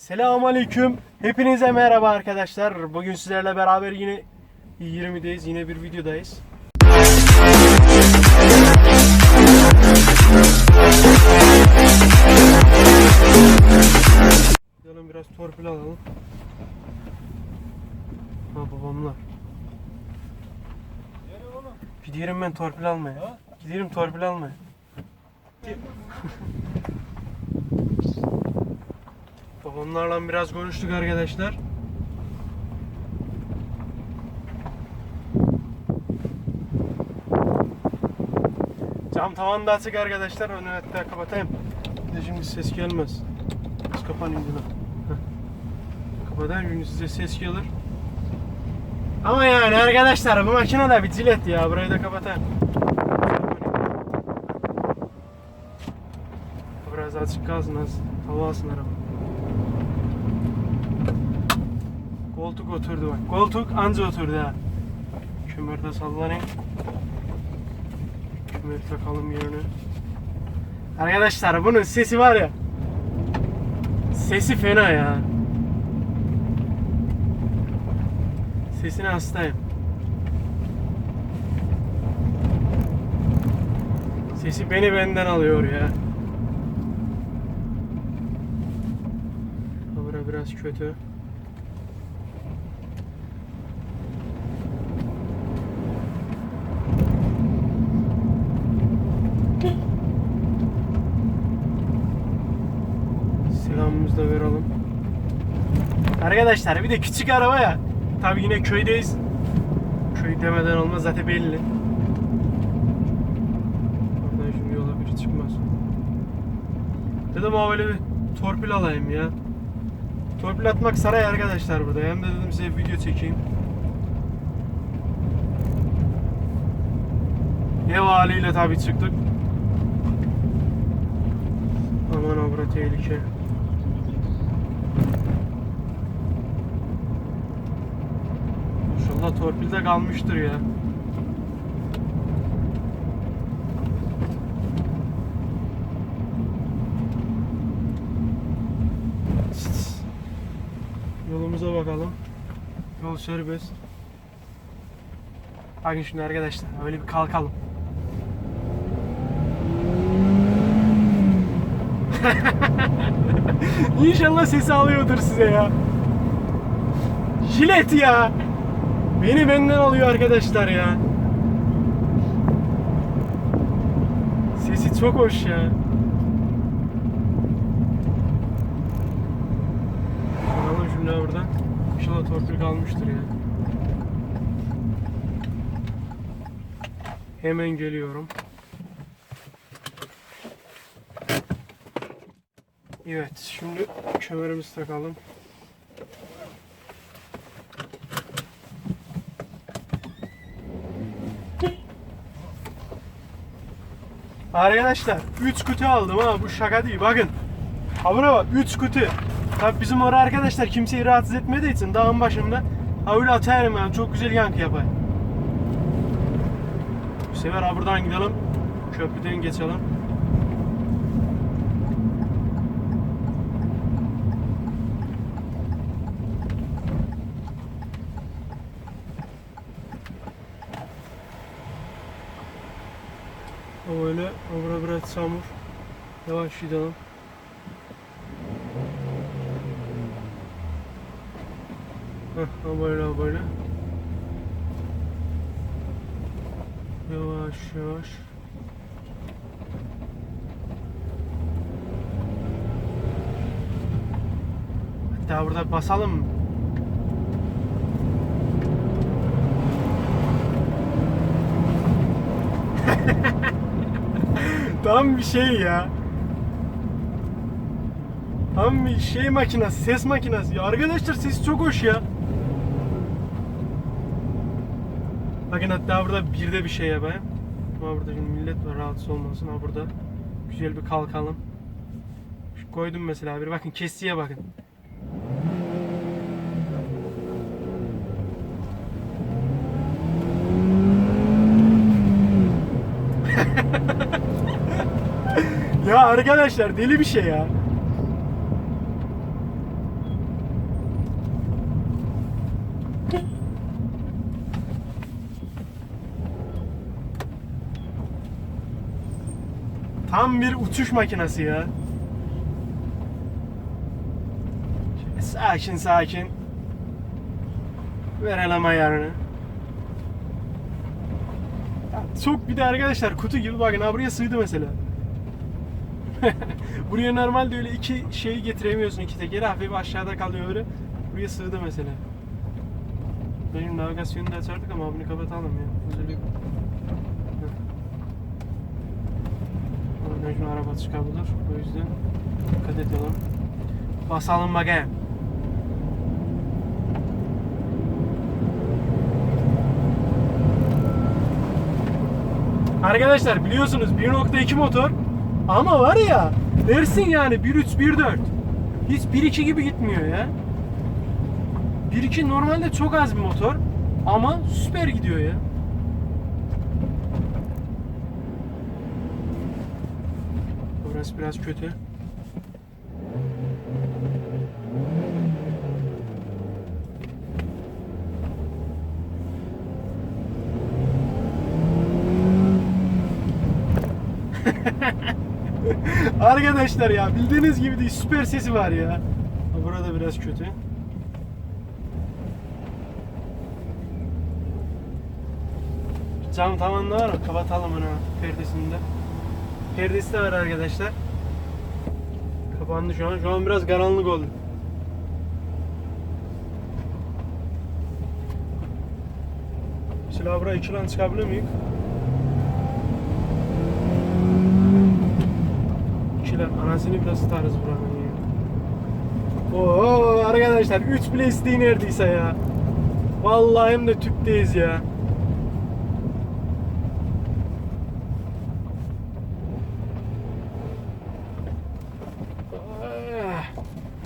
Selamünaleyküm. Hepinize merhaba arkadaşlar. Bugün sizlerle beraber yine 20'deyiz. Yine bir videodayız. Gidelim biraz torpil alalım. Ha babamlar. Gidiyorum ben torpil almaya. Gidiyorum torpil almaya. Babamlarla biraz konuştuk arkadaşlar. Cam tavan da açık arkadaşlar. Önü hatta kapatayım. De şimdi ses gelmez. Biz kapanayım bunu. Kapatayım şimdi size ses gelir. Ama yani arkadaşlar bu makine de bir cilet ya. Burayı da kapatayım. Biraz açık kalsın az. Hava alsın araba. Koltuk oturdu bak. Koltuk anca oturdu ha. Kümür de sallanayım. Kümür takalım yerine. Arkadaşlar bunun sesi var ya. Sesi fena ya. Sesine hastayım. Sesi beni benden alıyor ya. Bura biraz kötü. Selamımızı da verelim. Arkadaşlar bir de küçük araba ya. Tabi yine köydeyiz. Köy demeden olmaz zaten belli. Oradan şimdi yola biri çıkmaz. Dedim ama böyle bir torpil alayım ya. Torpil atmak saray arkadaşlar burada. Hem de dedim size video çekeyim. Ev haliyle tabi çıktık. Aman abra tehlike. İnşallah torpilde kalmıştır ya. Yolumuza bakalım. Yol serbest. Bakın şimdi arkadaşlar öyle bir kalkalım. İnşallah sesi alıyordur size ya. Jilet ya. Beni benden alıyor arkadaşlar ya. Sesi çok hoş ya. Bakalım şimdi buradan. İnşallah torpil kalmıştır ya. Hemen geliyorum. Evet, şimdi kemerimizi takalım. Arkadaşlar 3 kutu aldım ha bu şaka değil bakın. Ha buna bak 3 kutu. Tabi bizim orada arkadaşlar kimseyi rahatsız etmediği için dağın başında ha öyle atarım yani çok güzel yankı yapar. Bu sefer ha buradan gidelim. Köprüden geçelim. O öyle, o biraz çamur. Yavaş gidelim. Heh, böyle, böyle. Yavaş yavaş. Hatta burada basalım mı? Tam bir şey ya. Tam bir şey makinesi, ses makinesi. Ya arkadaşlar ses çok hoş ya. Bakın hatta burada bir de bir şey yapayım. Ama burada şimdi millet var rahatsız olmasın. Ha burada güzel bir kalkalım. Şu koydum mesela bir bakın kestiye bakın. arkadaşlar deli bir şey ya. Tam bir uçuş makinesi ya. Şimdi sakin sakin. Verelim ayarını. Çok bir de arkadaşlar kutu gibi bakın ha buraya sığdı mesela. buraya normalde öyle iki şeyi getiremiyorsun iki tekeri hafif aşağıda kalıyor öyle. Buraya sığdı mesela. Benim navigasyonu da açardık ama bunu kapatalım ya. Özellik. Oradan şu araba çıkabilir. O yüzden dikkat edelim. Basalım bakayım. Arkadaşlar biliyorsunuz 1.2 motor ama var ya dersin yani 1.3 1.4 hiç 1.2 gibi gitmiyor ya. 1.2 normalde çok az bir motor ama süper gidiyor ya. Burası biraz kötü. Arkadaşlar ya bildiğiniz gibi değil süper sesi var ya. Burada biraz kötü. Cam tavanlı var mı? Kapatalım onu perdesini de. Perdesi de var arkadaşlar. Kapandı şu an. Şu an biraz karanlık oldu. Mesela buraya iki lan çıkabiliyor muyuz? Lan. Anasını biraz tutarız buranın ya. Oo arkadaşlar 3 bile isteği neredeyse ya. Vallahi hem de tüpteyiz ya. Ah.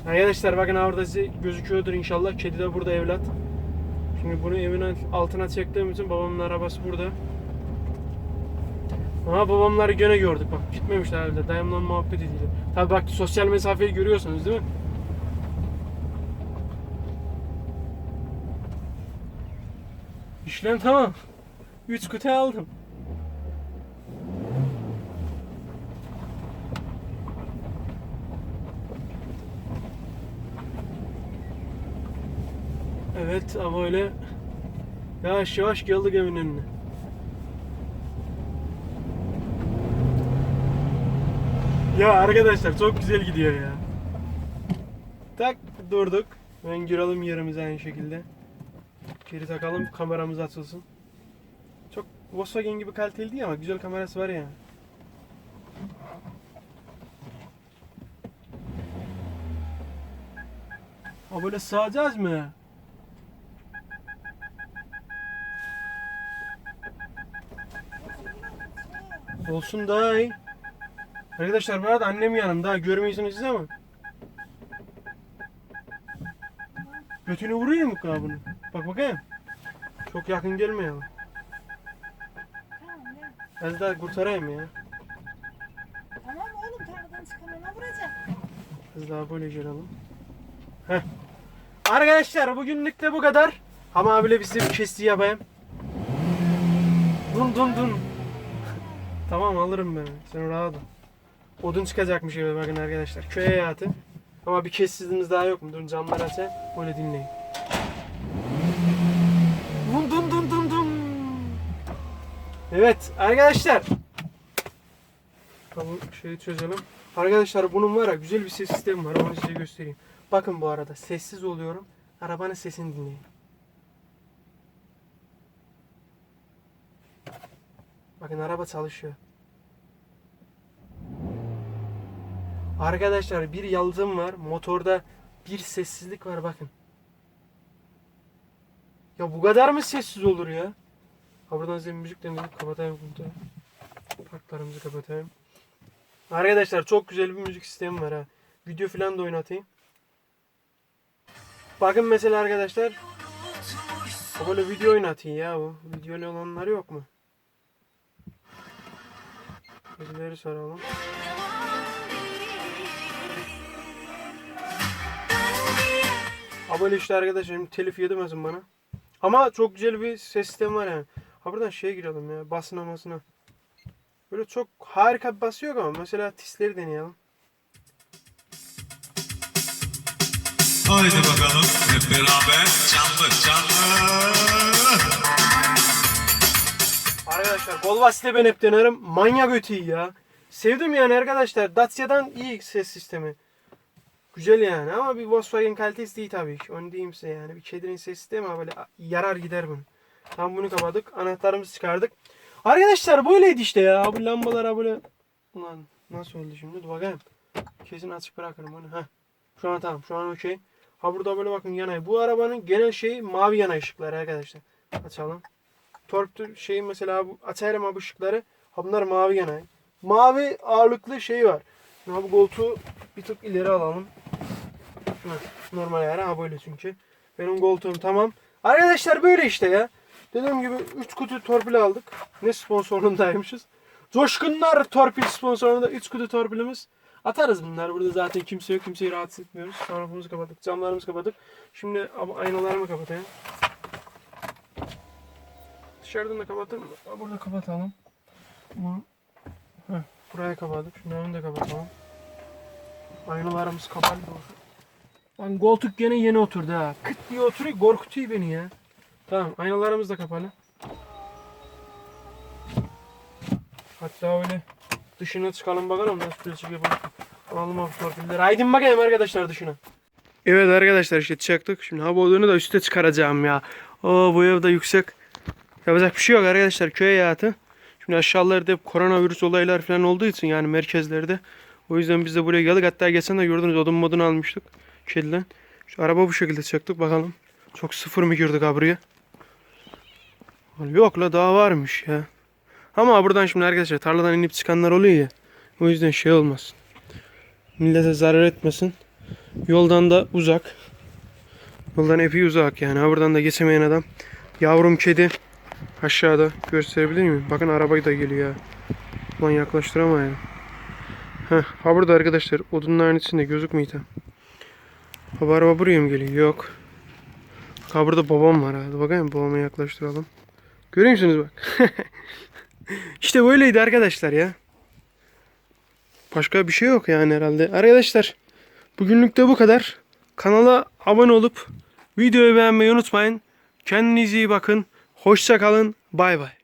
Arkadaşlar bakın orada size gözüküyordur inşallah. Kedi de burada evlat. Şimdi bunu evin altına çektiğim için babamın arabası burada. Ama babamları gene gördük bak gitmemişler herhalde dayımla muhabbet ediyor. Tabi bak sosyal mesafeyi görüyorsunuz değil mi? İşlem tamam. 3 kutu aldım. Evet ama öyle yavaş yavaş geldik evin önüne. Ya arkadaşlar çok güzel gidiyor ya. Tak durduk. Ben girelim yerimize aynı şekilde. Geri takalım kameramız açılsın. Çok Volkswagen gibi kaliteli değil ama güzel kamerası var ya. Ha böyle sığacağız mı? Olsun iyi. Arkadaşlar bu arada annem yanımda görmüyorsunuz siz ama. Götünü vuruyor mu bunu? Bak bakayım. Çok yakın. Tamam ya. Az daha kurtarayım ya. Tamam oğlum tarladan çıkamana vuracak. Az daha böyle girelim. Heh. Arkadaşlar bugünlük de bu kadar. Ama abiyle size bir kesti yapayım. Dun dun dun. tamam alırım ben. Sen rahat ol. Odun çıkacakmış eve bakın arkadaşlar. Köy hayatı. Ama bir kessizliğimiz daha yok mu? Durun camları açayım. Öyle dinleyin. Dun dun dun dun dun. Evet arkadaşlar. Tamam şeyi çözelim. Arkadaşlar bunun var ya güzel bir ses sistemi var. Onu size göstereyim. Bakın bu arada sessiz oluyorum. Arabanın sesini dinleyin. Bakın araba çalışıyor. Arkadaşlar bir yalıtım var. Motorda bir sessizlik var bakın. Ya bu kadar mı sessiz olur ya? Ha buradan size müzik dinledik. Kapatayım bunu. Parklarımızı kapatayım. Arkadaşlar çok güzel bir müzik sistemi var ha. Video falan da oynatayım. Bakın mesela arkadaşlar. Böyle video oynatayım ya bu. Videolu olanlar yok mu? Birileri soralım. Böyle işte arkadaşlar şimdi telif yedirmesin bana. Ama çok güzel bir ses sistemi var yani. Ha buradan şeye girelim ya basına masına. Böyle çok harika bir bası yok ama mesela tisleri deneyelim. Haydi bakalım hep beraber canlı canlı. Arkadaşlar Golvas'te ben hep denerim. Manyak öte iyi ya. Sevdim yani arkadaşlar. Dacia'dan iyi ses sistemi. Güzel yani ama bir Volkswagen kalitesi değil tabii ki. Onu diyeyim size yani. Bir kedinin ses sistemi ama böyle yarar gider bunu. Tam bunu kapadık. Anahtarımızı çıkardık. Arkadaşlar böyleydi işte ya. Bu lambalara böyle... Ulan nasıl oldu şimdi? Dur bakayım. Kesin açık bırakırım onu. Heh. Şu an tamam. Şu an okey. Ha burada böyle bakın yanay. Bu arabanın genel şeyi mavi yana ışıkları arkadaşlar. Açalım. Torp şeyi mesela bu açarım abi ışıkları. Ha bunlar mavi yanay. Mavi ağırlıklı şey var. Ha bu koltuğu bir tık ileri alalım. Normal ayarı ha böyle çünkü. Benim koltuğum tamam. Arkadaşlar böyle işte ya. Dediğim gibi 3 kutu torpil aldık. Ne sponsorluğundaymışız. Coşkunlar torpil sponsorluğunda 3 kutu torpilimiz. Atarız bunlar. Burada zaten kimse yok. Kimseyi rahatsız etmiyoruz. Tarafımızı kapattık. Camlarımızı kapattık. Şimdi aynalarımı kapatayım. Dışarıdan da kapatırım. Burada kapatalım. Heh, burayı kapadık. Şunları da kapatalım. Aynalarımız kapalı olsun. Lan koltuk gene yeni oturdu ha. Kıt diye oturuyor korkutuyor beni ya. Tamam aynalarımız da kapalı. Hatta öyle dışına çıkalım bakalım nasıl plastik yapalım. Alalım abi torpilleri. Haydi bakayım arkadaşlar dışına. Evet arkadaşlar işte çıktık. Şimdi hava olduğunu da üste çıkaracağım ya. Oo bu evde yüksek. Yapacak bir şey yok arkadaşlar köy hayatı. Şimdi aşağılarda hep koronavirüs olaylar falan olduğu için yani merkezlerde. O yüzden biz de buraya geldik. Hatta geçen de gördünüz odun modunu almıştık. Kediden. Şu araba bu şekilde çıktık bakalım. Çok sıfır mı girdik ha buraya? Yok la daha varmış ya. Ama buradan şimdi arkadaşlar tarladan inip çıkanlar oluyor ya. O yüzden şey olmasın. Millete zarar etmesin. Yoldan da uzak. Yoldan epey uzak yani. Ha buradan da geçemeyen adam. Yavrum kedi. Aşağıda gösterebilir miyim? Bakın arabayı da geliyor ya. Ulan yaklaştıramayalım. Heh, ha burada arkadaşlar odunların içinde gözükmüyor tam. Ha bu araba buraya mı geliyor? Yok. Ha burada babam var ha. Dur bakayım babama yaklaştıralım. Görüyor musunuz bak? işte böyleydi arkadaşlar ya. Başka bir şey yok yani herhalde. Arkadaşlar bugünlük de bu kadar. Kanala abone olup videoyu beğenmeyi unutmayın. Kendinize iyi bakın. Hoşça kalın. Bay bay.